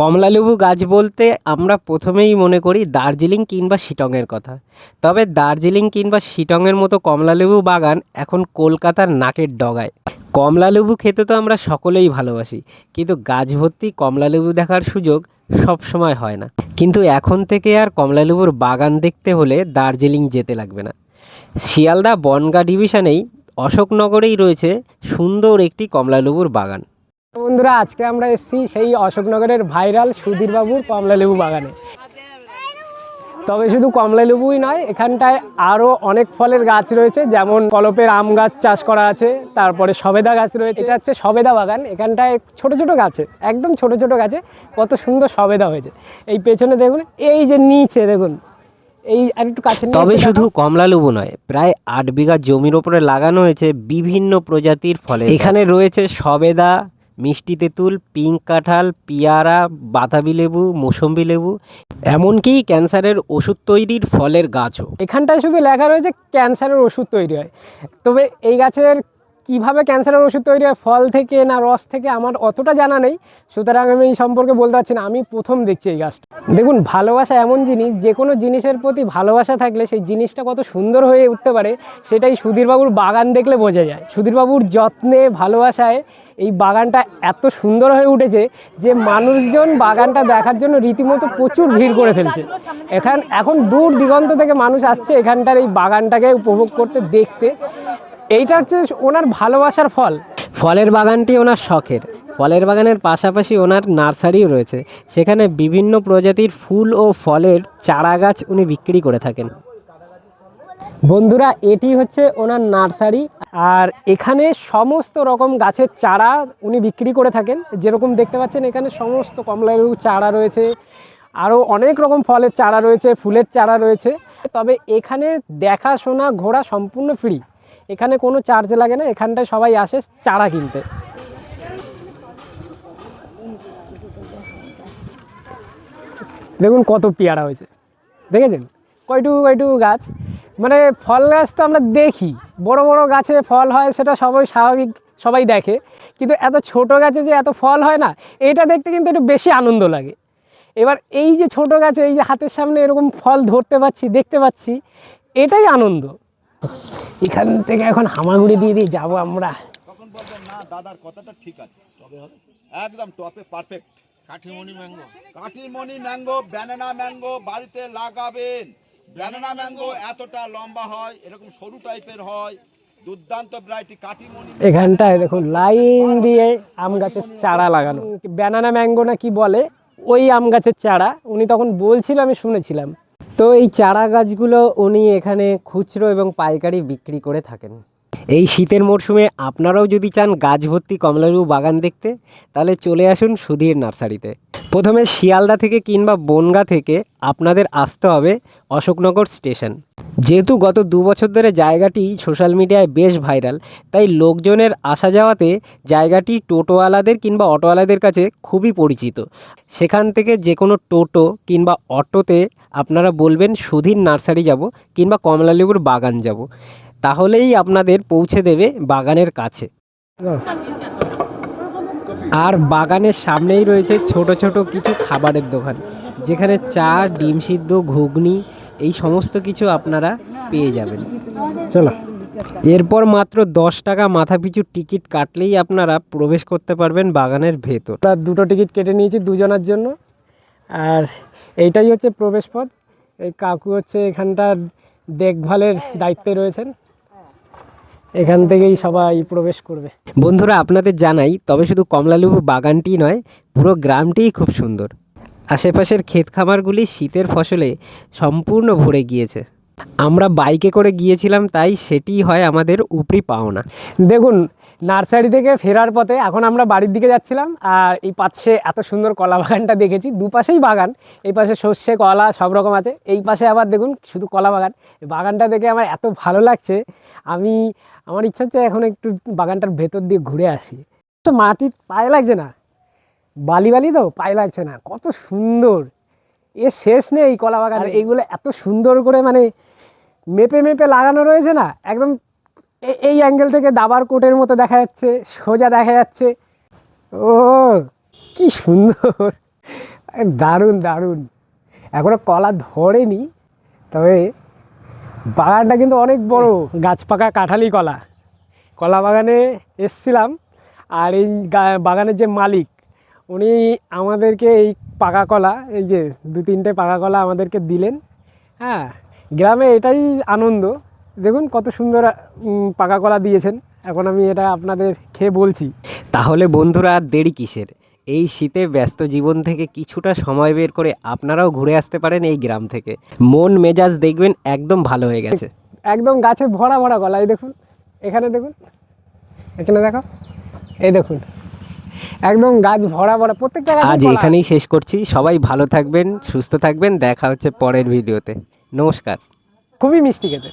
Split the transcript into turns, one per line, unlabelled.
কমলালেবু গাছ বলতে আমরা প্রথমেই মনে করি দার্জিলিং কিংবা শিটংয়ের কথা। তবে দার্জিলিং কিংবা শিটংয়ের মতো কমলালেবু বাগান এখন কলকাতার নাকের ডগায়। কমলালেবু খেতে তো আমরা সকলেই ভালোবাসি, কিন্তু গাছ ভর্তি কমলালেবু দেখার সুযোগ সব সময় হয় না। কিন্তু এখন থেকে আর কমলালেবুর বাগান দেখতে হলে দার্জিলিং যেতে লাগবে না। শিয়ালদা বনগা ডিভিশনেই অশোকনগরেই রয়েছে সুন্দর একটি কমলালেবুর বাগান।
বন্ধুরা আজকে আমরা এসেছি সেই অশোকনগরের ভাইরাল সুধীর বাবুর কমলা লেবু বাগানে। তবে শুধু কমলা লেবুই নয় এখানটায় আরও অনেক ফলের গাছ রয়েছে যেমন কলপের আম গাছ চাষ করা আছে তারপরে সবেদা গাছ রয়েছে। এটা হচ্ছে সবেদা বাগান এখানটায় ছোট ছোট গাছে একদম ছোট ছোট গাছে কত সুন্দর সবেদা হয়েছে। এই পেছনে দেখুন এই যে নিচে দেখুন এই আর একটু কাছে
তবে শুধু কমলালেবু নয় প্রায় আট বিঘা জমির ওপরে লাগানো হয়েছে বিভিন্ন প্রজাতির ফলে এখানে রয়েছে সবেদা মিষ্টি তেঁতুল পিঙ্ক কাঁঠাল, পিয়ারা বাতাবি লেবু, মৌসম্বি লেবু, এমনকি ক্যান্সারের ওষুধ তৈরির ফলের গাছও।
এখানটায় শুধু লেখা রয়েছে ক্যান্সারের ওষুধ তৈরি হয়। তবে এই গাছের কীভাবে ক্যান্সারের ওষুধ তৈরি হয়, ফল থেকে না রস থেকে আমার অতটা জানা নেই। সুতরাং আমি এই সম্পর্কে বলতে পারছি না, আমি প্রথম দেখছি এই গাছটা। দেখুন, ভালোবাসা এমন জিনিস যে কোনো জিনিসের প্রতি ভালোবাসা থাকলে সেই জিনিসটা কত সুন্দর হয়ে উঠতে পারে, সেটাই সুধীরবাবুর বাগান দেখলে বোঝা যায়। সুধীরবাবুর যত্নে, ভালোবাসায় এই বাগানটা এত সুন্দর হয়ে উঠেছে যে মানুষজন বাগানটা দেখার জন্য রীতিমতো প্রচুর ভিড় করে ফেলছে। এখান এখন দূর দিগন্ত থেকে মানুষ আসছে এখানটার এই বাগানটাকে উপভোগ করতে, দেখতে। এইটা হচ্ছে ওনার ভালোবাসার ফল।
ফলের বাগানটি ওনার শখের। ফলের বাগানের পাশাপাশি ওনার নার্সারিও রয়েছে। সেখানে বিভিন্ন প্রজাতির ফুল ও ফলের চারা গাছ উনি বিক্রি করে থাকেন।
বন্ধুরা, এটি হচ্ছে ওনার নার্সারি। আর এখানে সমস্ত রকম গাছের চারা উনি বিক্রি করে থাকেন। যেরকম দেখতে পাচ্ছেন, এখানে সমস্ত কমলালেবু চারা রয়েছে। আরও অনেক রকম ফলের চারা রয়েছে, ফুলের চারা রয়েছে। তবে এখানে দেখাশোনা ঘোরা সম্পূর্ণ ফ্রি। এখানে কোনো চার্জ লাগে না, এখানটায় সবাই আসে চারা কিনতে। দেখুন কত পেয়ারা হয়েছে। দেখেছেন? কয়টুকু কয়টুকু গাছ? মানে ফল গাছ তো আমরা দেখি। বড় বড় গাছে ফল হয় সেটা সবাই স্বাভাবিক সবাই দেখে। কিন্তু এত ছোট গাছে যে এত ফল হয় না এটা দেখতে কিন্তু একটু বেশি আনন্দ লাগে। এবার এই যে ছোট গাছে এই যে হাতের সামনে এরকম ফল ধরতে পাচ্ছি দেখতে পাচ্ছি এটাই আনন্দ। এখান থেকে এখন হামাগুড়ি দিয়ে দিয়ে যাব আমরা।
তখন বলবেন না দাদার কথাটা ঠিক আছে। তবে হবে? একদম টপে perfect.
Katimon mango.
Katimon mango banana mango বাড়িতে লাগাবেন। ব্যানানা ম্যাঙ্গো এতটা লম্বা হয়, এরকম সরু টাইপের হয়, দুর্দান্ত ভ্যারাইটি
এখানটায় দেখুন, লাইন দিয়ে আম গাছের চারা লাগানো। ব্যানানা ম্যাঙ্গো না কি বলে, ওই আম গাছের চারা। উনি তখন বলছিল, আমি শুনেছিলাম।
তো এই চারা গাছগুলো উনি এখানে খুচরো এবং পাইকারি বিক্রি করে থাকেন। এই শীতের মরশুমে আপনারাও যদি চান গাছ ভর্তি কমলালেবু বাগান দেখতে, তাহলে চলে আসুন সুধীর নার্সারিতে। প্রথমে শিয়ালদা থেকে কিংবা বনগা থেকে আপনাদের আসতে হবে অশোকনগর স্টেশন। যেহেতু গত দু বছর ধরে জায়গাটি সোশ্যাল মিডিয়ায় বেশ ভাইরাল, তাই লোকজনের আসা যাওয়াতে জায়গাটি টোটোওয়ালাদের কিংবা অটোওয়ালাদের কাছে খুবই পরিচিত। সেখান থেকে যে কোনো টোটো কিংবা অটোতে আপনারা বলবেন, সুধীর নার্সারি যাব কিংবা কমলালেবুর বাগান যাব। তাহলেই আপনাদের পৌঁছে দেবে বাগানের কাছে। আর বাগানের সামনেই রয়েছে ছোট ছোট কিছু খাবারের দোকান যেখানে চা ডিম সিদ্ধ ঘুগনি এই সমস্ত কিছু আপনারা পেয়ে যাবেন।
চলো।
এরপর মাত্র দশ টাকা মাথাপিছু টিকিট কাটলেই আপনারা প্রবেশ করতে পারবেন বাগানের ভেতর।
দুটো টিকিট কেটে নিয়েছি দুজনের জন্য। আর এইটাই হচ্ছে প্রবেশপথ এই কাকু হচ্ছে এখানটার দেখভালের দায়িত্বে রয়েছেন। এখান থেকেই সবাই প্রবেশ করবে।
বন্ধুরা আপনাদের জানাই তবে শুধু কমলালেবু বাগানটি নয় পুরো গ্রামটিই খুব সুন্দর। আশেপাশের ক্ষেত খামারগুলি শীতের ফসলে সম্পূর্ণ ভরে গিয়েছে। আমরা বাইকে করে গিয়েছিলাম তাই সেটি হয় আমাদের উপরি পাওনা।
দেখুন নার্সারি থেকে ফেরার পথে এখন আমরা বাড়ির দিকে যাচ্ছিলাম আর এই পাশে এত সুন্দর কলা বাগানটা দেখেছি। দুপাশেই বাগান এই পাশে সর্ষে কলা সব রকম আছে। এই পাশে আবার দেখুন শুধু কলা বাগান। বাগানটা দেখে আমার এত ভালো লাগছে। আমি আমার ইচ্ছা হচ্ছে এখন একটু বাগানটার ভেতর দিয়ে ঘুরে আসি। তো মাটি পায়ে লাগছে না। বালি বালি তো, পায়ে লাগছে না। কত সুন্দর। এ শেষ নেই এই কলা বাগান। এইগুলো এত সুন্দর করে মানে মেপে মেপে লাগানো রয়েছে না, একদম এই অ্যাঙ্গেল থেকে দাবার কোটের মতো দেখা যাচ্ছে, সোজা দেখা যাচ্ছে। ও, কি সুন্দর। দারুণ দারুণ। এখনও কলা ধরেনি, তবে বাগানটা কিন্তু অনেক বড়, গাছ পাকা কাঁঠালি কলা। কলা বাগানে এসছিলাম, আর এই বাগানের যে মালিক, উনি আমাদেরকে এই পাকা কলা, এই যে দু তিনটে পাকা কলা আমাদেরকে দিলেন। হ্যাঁ গ্রামে এটাই আনন্দ। দেখুন কত সুন্দর পাকা কলা দিয়েছেন। এখন আমি এটা আপনাদের খেয়ে বলছি।
তাহলে বন্ধুরা আর দেরি কিসের? এই শীতে ব্যস্ত জীবন থেকে কিছুটা সময় বের করে আপনারাও ঘুরে আসতে পারেন এই গ্রাম থেকে। মন মেজাজ দেখবেন একদম ভালো হয়ে গেছে।
একদম গাছে ভরা ভরা কলা এই দেখুন। এখানে দেখুন। এখানে দেখো। এই দেখুন। একদম গাছ ভরা ভরা প্রত্যেকটা
আজ এখানেই শেষ করছি। সবাই ভালো থাকবেন সুস্থ থাকবেন। দেখা হচ্ছে পরের ভিডিওতে। নমস্কার।
খুবই মিষ্টি খেতে।